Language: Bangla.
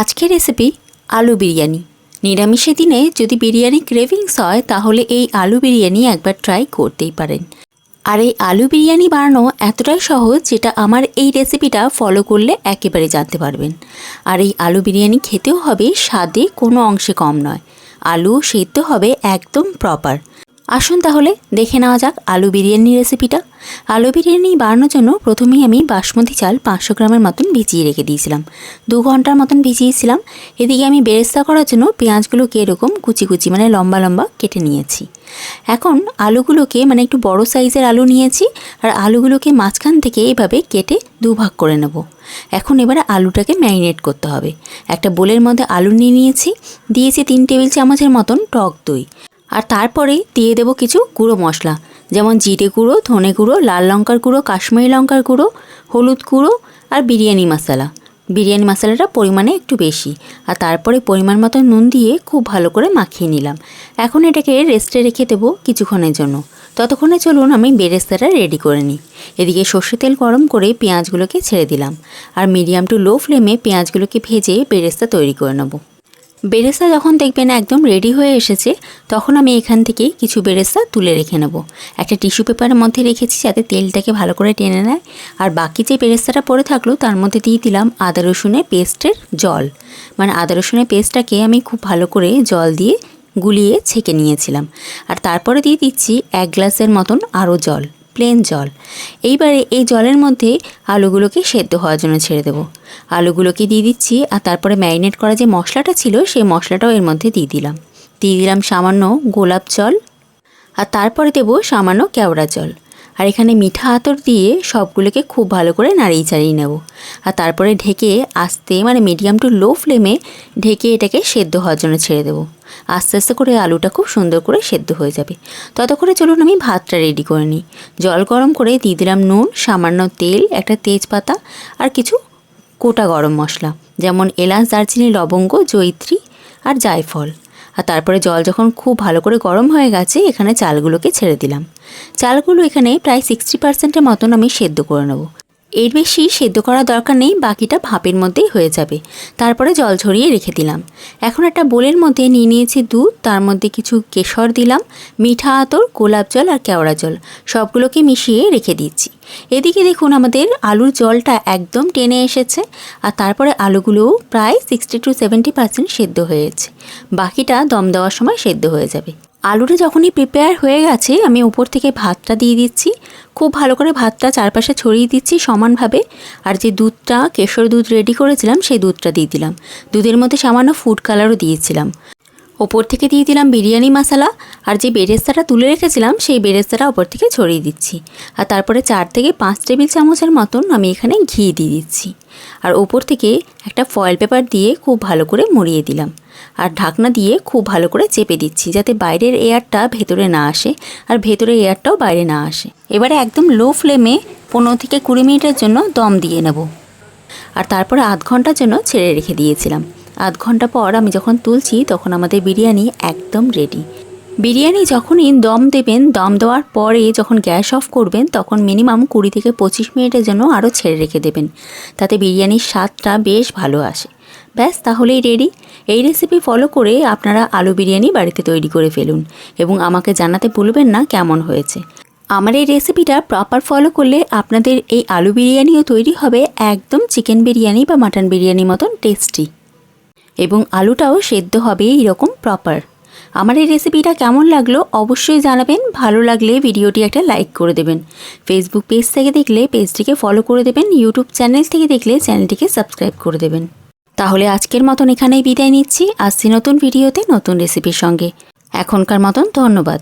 আজকের রেসিপি আলু বিরিয়ানি। নিরামিষের দিনে যদি বিরিয়ানি ক্রেভিংস হয়, তাহলে এই আলু বিরিয়ানি একবার ট্রাই করতেই পারেন। আর এই আলু বিরিয়ানি বানানো এতটাই সহজ, যেটা আমার এই রেসিপিটা ফলো করলে একেবারে জানতে পারবেন। আর এই আলু বিরিয়ানি খেতেও হবে, স্বাদে কোনো অংশে কম নয়। আলু সেদ্ধ হবে একদম প্রপার আসুন তাহলে দেখে নেওয়া যাক আলু বিরিয়ানি রেসিপিটা আলু বিরিয়ানি বানানোর জন্য প্রথমেই আমি বাসমতি চাল পাঁচশো গ্রামের মতন ভিজিয়ে রেখে দিয়েছিলাম। দু ঘণ্টার মতন ভিজিয়েছিলাম। এদিকে আমি বেরেস্তা করার জন্য পেঁয়াজগুলোকে এরকম কুচি কুচি মানে লম্বা লম্বা কেটে নিয়েছি। এখন আলুগুলোকে মানে একটু বড় সাইজের আলু নিয়েছি আর আলুগুলোকে মাঝখান থেকে এইভাবে কেটে দুভাগ করে নেব। এখন এবারে আলুটাকে ম্যারিনেট করতে হবে। একটা বোলের মধ্যে আলু নিয়ে নিয়েছি। দিয়েছি তিন টেবিল চামচের মতন টক দই। আর তারপরে দিয়ে দেবো কিছু গুঁড়ো মশলা। যেমন জিরে গুঁড়ো, ধনে গুঁড়ো, লাল লঙ্কার গুঁড়ো, কাশ্মীরি লঙ্কার গুঁড়ো, হলুদ গুঁড়ো আর বিরিয়ানি মশলা। বিরিয়ানি মশলাটা পরিমাণে একটু বেশি। আর তারপরে পরিমাণ মতো নুন দিয়ে খুব ভালো করে মাখিয়ে নিলাম। এখন এটাকে রেস্টে রেখে দেবো কিছুক্ষণের জন্য। ততক্ষণে চলুন আমি বেরেস্তাটা রেডি করে নিই। এদিকে সর্ষে তেল গরম করে পেঁয়াজগুলোকে ছেড়ে দিলাম। আর মিডিয়াম টু লো ফ্লেমে পেঁয়াজগুলোকে ভেজে বেরেস্তা তৈরি করে নেব। বেরেস্তা যখন দেখবেন একদম রেডি হয়ে এসেছে, তখন আমি এখান থেকে কিছু বেরেস্তা তুলে রেখে নেব। একটা টিস্যু পেপারের মধ্যে রেখেছি যাতে তেলটাকে ভালো করে টেনে নেয়। আর বাকি যে বেরেস্তাটা পড়ে থাকল, তার মধ্যে দিয়ে দিলাম আদা রসুনের পেস্টের জল। মানে আদা রসুনের পেস্টটাকে আমি খুব ভালো করে জল দিয়ে গুলিয়ে ছেঁকে নিয়েছিলাম। আর তারপরে দিয়ে দিচ্ছি এক গ্লাসের মতন আরও জল। প্লেন জল। এইবারে এই জলের মধ্যে আলুগুলোকে সেদ্ধ হওয়ার জন্য ছেড়ে দেবো। আলুগুলোকে দিয়ে দিচ্ছি আর তারপরে ম্যারিনেট করা যে মশলাটা ছিল, সেই মশলাটাও এর মধ্যে দিয়ে দিলাম। দিয়ে দিলাম সামান্য গোলাপ জল আর তারপরে দেবো সামান্য কেওড়া জল। আর এখানে মিঠা আতর দিয়ে সবগুলোকে খুব ভালো করে নাড়িয়ে চাড়িয়ে নেব। আর তারপরে ঢেকে আস্তে মানে মিডিয়াম টু লো ফ্লেমে ঢেকে এটাকে সেদ্ধ হওয়ার জন্য ছেড়ে দেবো। আস্তে আস্তে করে আলুটা খুব সুন্দর করে সেদ্ধ হয়ে যাবে। ততক্ষণে চলুন আমি ভাতটা রেডি করে নিই। জল গরম করে দিয়ে দিলাম নুন, সামান্য তেল, একটা তেজপাতা আর কিছু গোটা গরম মশলা, যেমন এলাচ, দারচিনি, লবঙ্গ জৈত্রী আর জায়ফল। আর তারপরে জল যখন খুব ভালো করে গরম হয়ে গেছে, এখানে চালগুলোকে ছেড়ে দিলাম। চালগুলো এখানে প্রায় সিক্সটি পার্সেন্টের মতন আমি সেদ্ধ করে নেব। এর বেশি সেদ্ধ করার দরকার নেই, বাকিটা ভাপের মধ্যেই হয়ে যাবে। তারপরে জল ঝরিয়ে রেখে দিলাম। এখন একটা বোলের মধ্যে নিয়ে নিয়েছি দুধ, তার মধ্যে কিছু কেশর দিলাম, মিঠা আতর, গোলাপ জল আর কেওড়া জল, সবগুলোকে মিশিয়ে রেখে দিচ্ছি। এদিকে দেখুন আমাদের আলুর জলটা একদম টেনে এসেছে, আর তারপরে আলুগুলোও প্রায় সিক্সটি টু সেভেন্টি পার্সেন্ট সেদ্ধ হয়েছে। বাকিটা দম দেওয়ার সময় সেদ্ধ হয়ে যাবে। আলুটা যখনই প্রিপেয়ার হয়ে গেছে, আমি উপর থেকে ভাতটা দিয়ে দিচ্ছি। খুব ভালো করে ভাতটা চারপাশে ছড়িয়ে দিচ্ছি সমানভাবে। আর যে দুধটা, কেশর দুধ রেডি করেছিলাম, সেই দুধটা দিয়ে দিলাম। দুধের মধ্যে সামান্য ফুড কালারও দিয়েছিলাম। ওপর থেকে দিয়ে দিলাম বিরিয়ানি মশলা। আর যে বেরেস্তাটা তুলে রেখেছিলাম, সেই বেরেস্তাটা ওপর থেকে ছড়িয়ে দিচ্ছি। আর তারপরে চার থেকে পাঁচ টেবিল চামচের মতন আমি এখানে ঘি দিয়ে দিচ্ছি। আর ওপর থেকে একটা ফয়েল পেপার দিয়ে খুব ভালো করে মুড়িয়ে দিলাম। আর ঢাকনা দিয়ে খুব ভালো করে চেপে দিচ্ছি যাতে বাইরের এয়ারটা ভেতরে না আসে আর ভেতরের এয়ারটাও বাইরে না আসে। এবারে একদম লো ফ্লেমে পনেরো থেকে কুড়ি মিনিটের জন্য দম দিয়ে নেব। আর তারপরে আধ ঘণ্টার জন্য ছেড়ে রেখে দিয়েছিলাম। আধ ঘণ্টা পর আমি যখন তুলছি তখন আমাদের বিরিয়ানি একদম রেডি বিরিয়ানি যখনই দম দেবেন, দম দেওয়ার পরে যখন গ্যাস অফ করবেন, তখন মিনিমাম কুড়ি থেকে পঁচিশ মিনিটের জন্য আরও ছেড়ে রেখে দেবেন। তাতে বিরিয়ানির স্বাদটা বেশ ভালো আসে। ব্যাস, তাহলেই রেডি এই রেসিপি ফলো করে আপনারা আলু বিরিয়ানি বাড়িতে তৈরি করে ফেলুন এবং আমাকে জানাতে ভুলবেন না কেমন হয়েছে। আমার এই রেসিপিটা প্রপার ফলো করলে আপনাদের এই আলু বিরিয়ানিও তৈরি হবে একদম চিকেন বিরিয়ানি বা মাটন বিরিয়ানির মতন টেস্টি এবং আলুটাও সেদ্ধ হবে এইরকম প্রপার আমার এই রেসিপিটা কেমন লাগল অবশ্যই জানাবেন, ভালো লাগলে ভিডিওটি একটা লাইক করে দেবেন। ফেসবুক পেজ থেকে দেখলে পেজটিকে ফলো করে দেবেন ইউটিউব চ্যানেল থেকে দেখলে চ্যানেলটিকে সাবস্ক্রাইব করে দেবেন। তাহলে আজকের মতন এখানেই বিদায় নিচ্ছি। আসছি নতুন ভিডিওতে নতুন রেসিপির সঙ্গে। এখনকার মতন ধন্যবাদ।